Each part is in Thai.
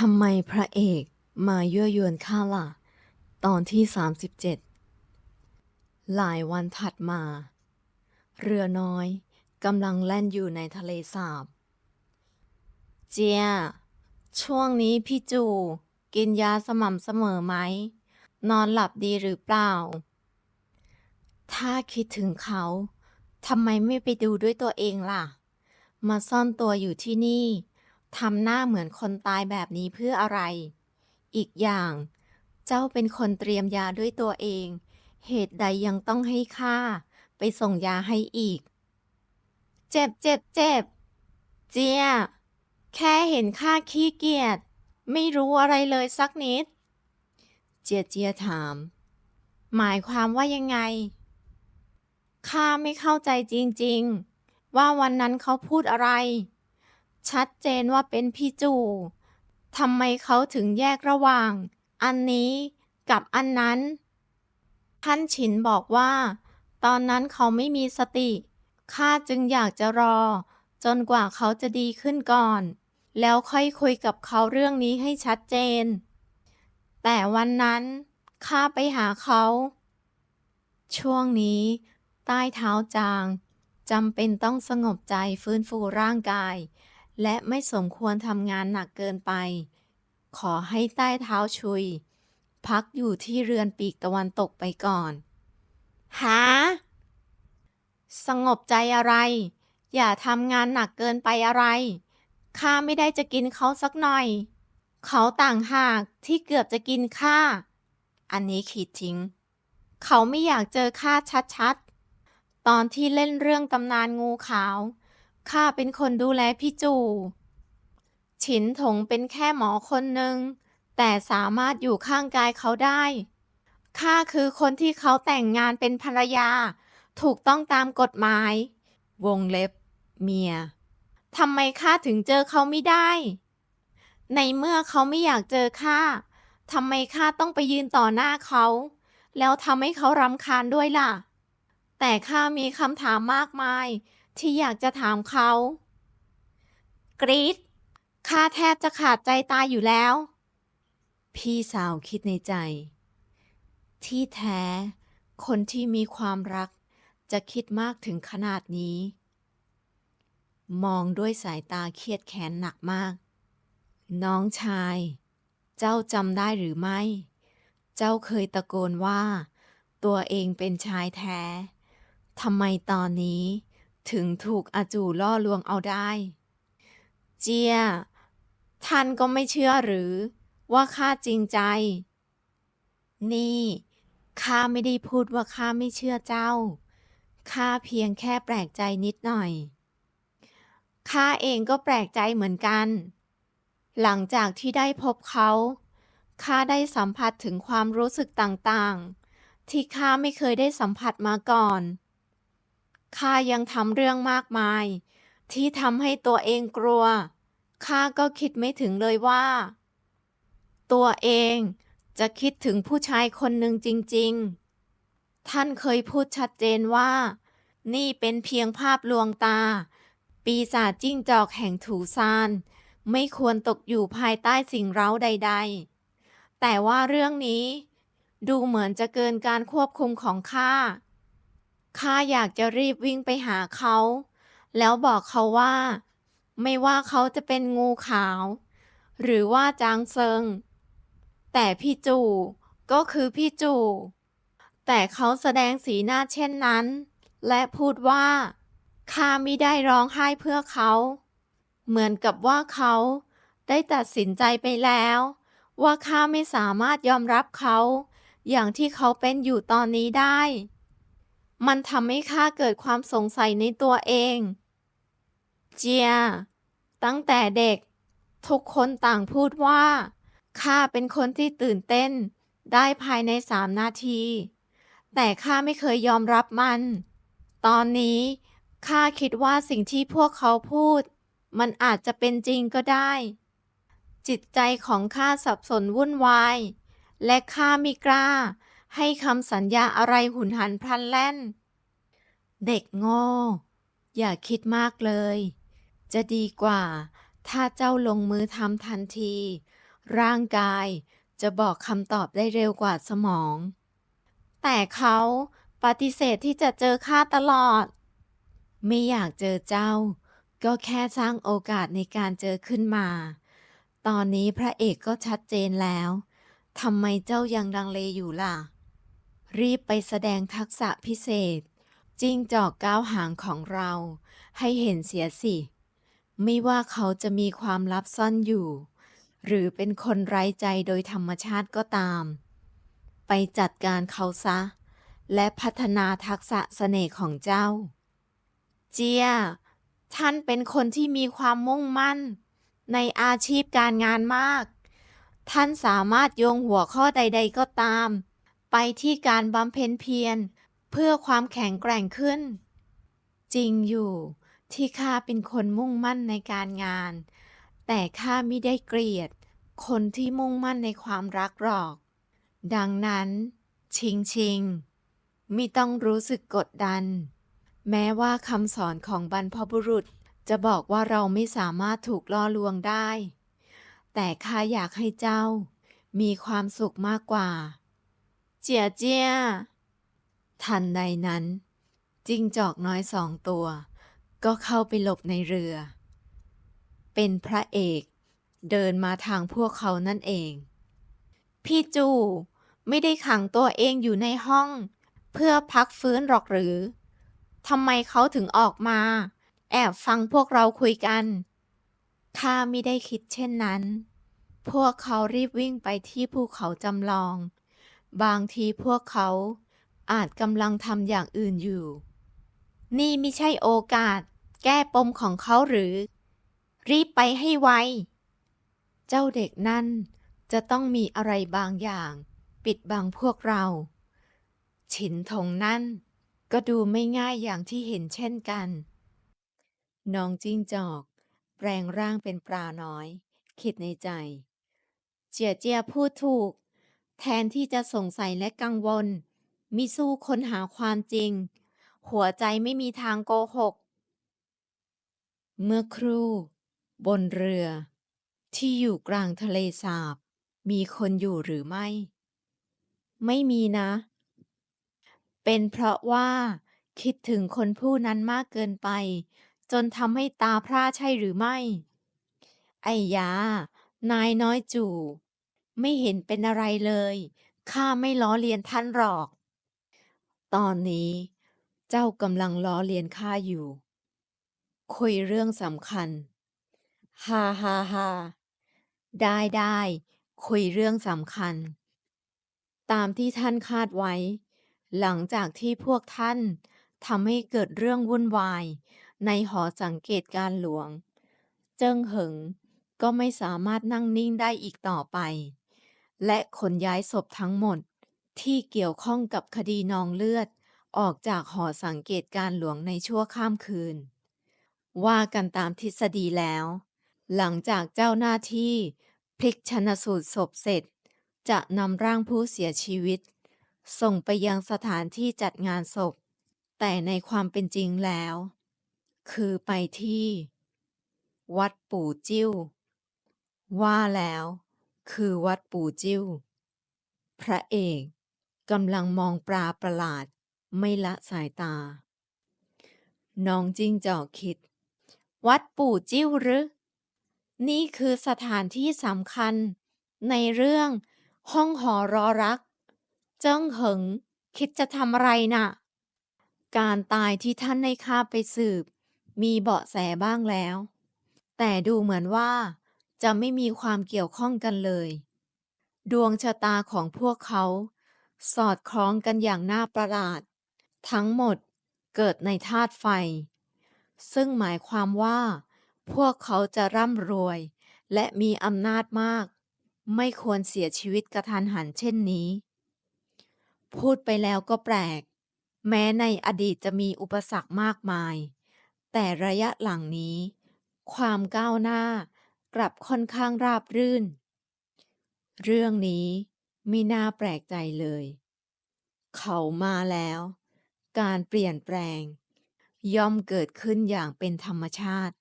ทำไมพระเอกมายั่วยวนข้าล่ะ ตอนที่ 37 หลายวันถัดมา เรือน้อยกำลังแล่นอยู่ในทะเลสาบ เจีย ช่วงนี้พี่จู กินยาสม่ำเสมอไหม นอนหลับดีหรือเปล่า ถ้าคิดถึงเขาทำไมไม่ไปดูด้วยตัวเองล่ะ มาซ่อนตัวอยู่ที่นี่ ทำหน้าเหมือนคนตายแบบนี้เพื่ออะไร อีกอย่าง เจ้าเป็นคนเตรียมยาด้วยตัวเอง เหตุใดยังต้องให้ข้าไปส่งยาให้อีก เจ็บเจ็บเจ็บ เจีย แค่เห็นข้าขี้เกียจ ไม่รู้อะไรเลยสักนิด เจียเจียถาม หมายความว่ายังไง ข้าไม่เข้าใจจริงๆ ว่าวันนั้นเขาพูดอะไร ชัดเจนว่าเป็นพี่จูทำไมเขาถึงแยกระหว่าง อันนี้กับอันนั้น ท่านฉินบอกว่า ตอนนั้นเขาไม่มีสติ ข้าจึงอยากจะรอ จนกว่าเขาจะดีขึ้นก่อน แล้วค่อยคุยกับเขาเรื่องนี้ให้ชัดเจน แต่วันนั้น ข้าไปหาเขา ช่วงนี้ ใต้เท้าจางจำเป็นต้องสงบใจฟื้นฟูร่างกาย และไม่สมควรทำงานหนักเกินไป ขอให้ใต้เท้าชุย พักอยู่ที่เรือนปีกตะวันตกไปก่อน หา สงบใจอะไร อย่าทำงานหนักเกินไปอะไรข้าไม่ได้จะกินเขาสักหน่อย เขาต่างหากที่เกือบจะกินข้า อันนี้ขีดทิ้ง เขาไม่อยากเจอข้าชัดๆ ตอนที่เล่นเรื่องตำนานงูขาว ข้าเป็นคนดูแลพี่จู ฉินถงเป็นแค่หมอคนหนึ่ง แต่สามารถอยู่ข้างกายเขาได้ ข้าคือคนที่เขาแต่งงานเป็นภรรยา ถูกต้องตามกฎหมาย วงเล็บ เมีย ทำไมข้าถึงเจอเขาไม่ได้ ในเมื่อเขาไม่อยากเจอข้า ทำไมข้าต้องไปยืนต่อหน้าเขา แล้วทำให้เขารำคาญด้วยล่ะ แต่ข้ามีคำถามมากมาย ที่อยากจะถามเขา กรีดข้าแทบจะขาดใจตายอยู่แล้ว พี่สาวคิดในใจ ที่แท้ คนที่มีความรักจะคิดมากถึงขนาดนี้ มองด้วยสายตาเครียดแค้นหนักมาก น้องชาย เจ้าจำได้หรือไม่ เจ้าเคยตะโกนว่า ตัวเองเป็นชายแท้ทำไมตอนนี้ ถึงถูกอาจูล่อลวงเอาได้ เจีย ท่านก็ไม่เชื่อหรือว่าข้าจริงใจ นี่ข้าไม่ได้พูดว่าข้าไม่เชื่อเจ้า ข้าเพียงแค่แปลกใจนิดหน่อย ข้าเองก็แปลกใจเหมือนกัน หลังจากที่ได้พบเขา ข้าได้สัมผัสถึงความรู้สึกต่างๆ ที่ข้าไม่เคยได้สัมผัสมาก่อน ข้ายังทำเรื่องมากมาย ที่ทำให้ตัวเองกลัว ข้าก็คิดไม่ถึงเลยว่า ตัวเองจะคิดถึงผู้ชายคนหนึ่งจริง ๆ ท่านเคยพูดชัดเจนว่า นี่เป็นเพียงภาพลวงตา ปีศาจจิ้งจอกแห่งถูซาน ไม่ควรตกอยู่ภายใต้สิ่งเร้าใด ๆ แต่ว่าเรื่องนี้ ดูเหมือนจะเกินการควบคุมของข้า ข้าอยากจะรีบวิ่งไปหาเขา แล้วบอกเขาว่า ไม่ว่าเขาจะเป็นงูขาว หรือว่าจางเซิง แต่พี่จูก็คือพี่จู แต่เขาแสดงสีหน้าเช่นนั้น และพูดว่าข้าไมิได้ร้องไห้เพื่อเขา เหมือนกับว่าเขาได้ตัดสินใจไปแล้ว ว่าข้าไม่สามารถยอมรับเขา อย่างที่เขาเป็นอยู่ตอนนี้ได้ มันทำให้ข้าเกิดความสงสัยในตัวเอง เจีย ตั้งแต่เด็ก ทุกคนต่างพูดว่า ข้าเป็นคนที่ตื่นเต้น ได้ภายในสามนาที แต่ข้าไม่เคยยอมรับมัน ตอนนี้ ข้าคิดว่าสิ่งที่พวกเขาพูด มันอาจจะเป็นจริงก็ได้ จิตใจของข้าสับสนวุ่นวาย และข้าไม่กล้า ให้คำสัญญาอะไรหุนหันพลันแล่น เด็กโง่ อย่าคิดมากเลย จะดีกว่า ถ้าเจ้าลงมือทำทันที ร่างกายจะบอกคำตอบได้เร็วกว่าสมอง แต่เขาปฏิเสธที่จะเจอข้าตลอด ไม่อยากเจอเจ้า ก็แค่สร้างโอกาสในการเจอขึ้นมา ตอนนี้พระเอกก็ชัดเจนแล้วทำไมเจ้ายังลังเลอยู่ล่ะ รีบไปแสดงทักษะพิเศษ จิ้งจอกก้าวหางของเรา ให้เห็นเสียสิ ไม่ว่าเขาจะมีความลับซ่อนอยู่ หรือเป็นคนไร้ใจโดยธรรมชาติก็ตาม ไปจัดการเขาซะ และพัฒนาทักษะเสน่ห์ของเจ้า เจีย ท่านเป็นคนที่มีความมุ่งมั่น ในอาชีพการงานมาก ท่านสามารถโยงหัวข้อใด ๆก็ตาม ไปที่การบำเพ็ญเพียร เพื่อความแข็งแกร่งขึ้น จริงอยู่ที่ข้าเป็นคนมุ่งมั่นในการงาน แต่ข้าไม่ได้เกลียด คนที่มุ่งมั่นในความรักหรอก ดังนั้น ชิงชิงไม่ต้องรู้สึกกดดัน แม้ว่าคำสอนของบรรพบุรุษจะบอกว่าเราไม่สามารถถูกล่อลวงได้ แต่ข้าอยากให้เจ้ามีความสุขมากกว่า เจียเจียทันใดนั้น จิ้งจอกน้อยสองตัว ก็เข้าไปหลบในเรือ เป็นพระเอกเดินมาทางพวกเขานั่นเอง พี่จูไม่ได้ขังตัวเองอยู่ในห้อง เพื่อพักฟื้นหรอกหรือทำไมเขาถึงออกมา แอบฟังพวกเราคุยกันข้าไม่ได้คิดเช่นนั้น พวกเขารีบวิ่งไปที่ภูเขาจำลอง บางทีพวกเขาอาจกำลังทำอย่างอื่นอยู่ นี่ไม่ใช่โอกาส แก้ปมของเขาหรือ รีบไปให้ไว เจ้าเด็กนั่นจะต้องมีอะไรบางอย่าง ปิดบังพวกเรา ฉินทงนั่น ก็ดูไม่ง่ายอย่างที่เห็นเช่นกัน น้องจิ้งจอก แปลงร่างเป็นปลาน้อย คิดในใจ เจียเจียพูดถูก แทนที่จะสงสัยและกังวล มิสู้ค้นหาความจริง หัวใจไม่มีทางโกหก เมื่อครู่ บนเรือ ที่อยู่กลางทะเลสาบ มีคนอยู่หรือไม่ ไม่มีนะ เป็นเพราะว่าคิดถึงคนผู้นั้นมากเกินไป จนทำให้ตาพร่าใช่หรือไม่ ไอ้ยา นายน้อยจู่ ไม่เห็นเป็นอะไรเลย ข้าไม่ล้อเลียนท่านหรอก ตอนนี้ เจ้ากำลังล้อเลียนข้าอยู่ คุยเรื่องสำคัญ ฮ่าฮ่าฮ่าได้ได้คุยเรื่องสำคัญ ตามที่ท่านคาดไว้ หลังจากที่พวกท่านทำให้เกิดเรื่องวุ่นวาย ในหอสังเกตการหลวง เจิ้งเหิงก็ไม่สามารถนั่งนิ่งได้อีกต่อไป และขนย้ายศพทั้งหมด ที่เกี่ยวข้องกับคดีนองเลือด ออกจากหอสังเกตการหลวงในชั่วข้ามคืน ว่ากันตามทฤษฎีแล้ว หลังจากเจ้าหน้าที่พลิกชนสูตรศพเสร็จ จะนำร่างผู้เสียชีวิต ส่งไปยังสถานที่จัดงานศพ แต่ในความเป็นจริงแล้ว คือไปที่ วัดปู่จิ้ว ว่าแล้ว คือวัดปู่จิ้ว พระเอกกำลังมองปลาประหลาดไม่ละสายตา น้องจิ้งจอกคิด วัดปู่จิ้วหรือ นี่คือสถานที่สำคัญ ในเรื่องห้องหอรอรัก เจิ้งเหิง คิดจะทำอะไรน่ะ การตายที่ท่านให้ข้าไปสืบ มีเบาะแสบ้างแล้ว แต่ดูเหมือนว่า จะไม่มีความเกี่ยวข้องกันเลย ดวงชะตาของพวกเขา สอดคล้องกันอย่างน่าประหลาด ทั้งหมดเกิดในธาตุไฟ ซึ่งหมายความว่า พวกเขาจะร่ำรวย และมีอำนาจมาก ไม่ควรเสียชีวิตกระทันหันเช่นนี้ พูดไปแล้วก็แปลก แม้ในอดีตจะมีอุปสรรคมากมาย แต่ระยะหลังนี้ ความก้าวหน้า กลับค่อนข้างราบรื่น เรื่องนี้ไม่น่าแปลกใจเลย เขามาแล้ว การเปลี่ยนแปลง ย่อมเกิดขึ้นอย่างเป็นธรรมชาติ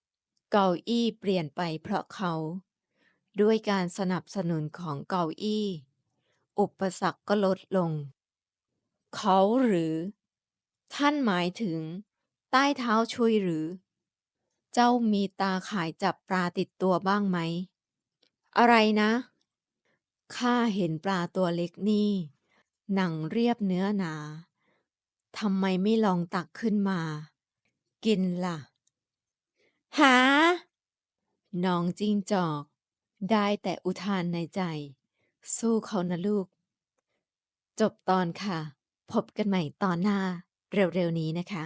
เก้าอี้เปลี่ยนไปเพราะเขา ด้วยการสนับสนุนของเก้าอี้ อุปสรรคก็ลดลง เขาหรือ ท่านหมายถึง ใต้เท้าชุยหรือ เจ้ามีตาข่ายจับปลาติดตัวบ้างไหม อะไรนะ ข้าเห็นปลาตัวเล็กนี่ หนังเรียบเนื้อหนา ทำไมไม่ลองตักขึ้นมา กินล่ะ หา น้องจิ้งจอก ได้แต่อุทานในใจ สู้เขานะลูก จบตอนค่ะ พบกันใหม่ตอนหน้าเร็วๆนี้นะคะ